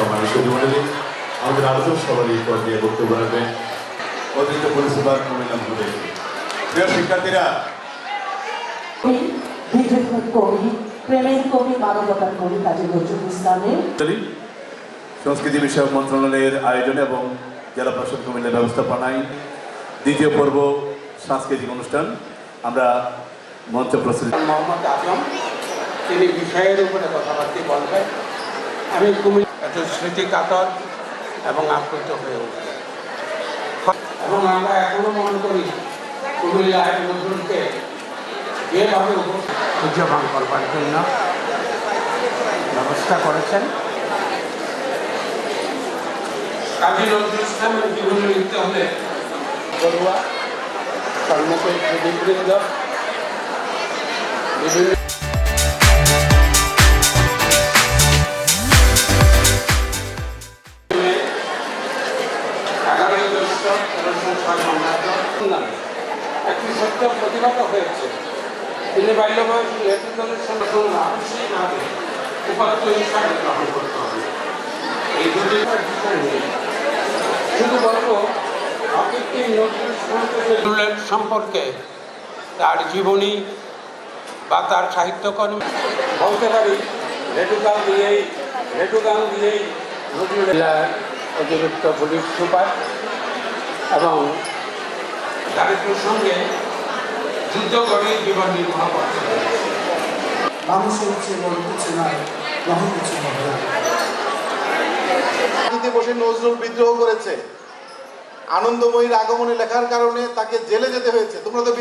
সম্মানিত মন্ডলী আমাদের আলোচক সভার এই পর্যায়ে বক্তব্য রাখবেন অতিরিক্ত পুলিশ সুপার কুমিল্লা প্রিয় শিক্ষার্থীরা সংস্কৃতি বিষয়ক মন্ত্রণালয়ের আয়োজনে এবং জেলা প্রশাসন কুমিল্লা ব্যবস্থাপনায় দ্বিতীয় পর্ব সাংস্কৃতিক অনুষ্ঠান আমরা মঞ্চ প্রস্তুতি মোহাম্মদ আজম তিনি বিষয়ের উপরে কথাবার্তা বলবেন। আমি কুমির এত স্মৃতি কাতর এবং আপ্লুত হয়ে উঠি এবং আমরা এখনও মনে করি কুমিল্লায় নজরুলকে যেভাবে উদযাপন করবার জন্য ব্যবস্থা করেছেন। কাজী নজরুল ইসলামের জীবনে লিখতে হলে বড়ুয়া কর্মকরী প্রদীপবৃন্দ বিভিন্ন সত্য হয়েছে তিনি হিসাবে গ্রহণ করতে হবে এই দুটি বিষয় নিয়ে নজরুল সম্পর্কে তার জীবনী বা তার সাহিত্যকর্ম। বলতে পারি রেটুগান দিয়েই রেটুগান দিয়েই নজরুলের অতিরিক্ত পুলিশ সুপার এবং দারিদ্রের সঙ্গে যুদ্ধ করে জীবন নির্বাহ করতে মানুষের চেয়ে বড় কিছু বহু কিছু বসে নজরুল বিদ্রোহ করেছে। আনন্দময়ীর আগমনে লেখার কারণে তাকে জেলে যেতে হয়েছে। তোমরা তো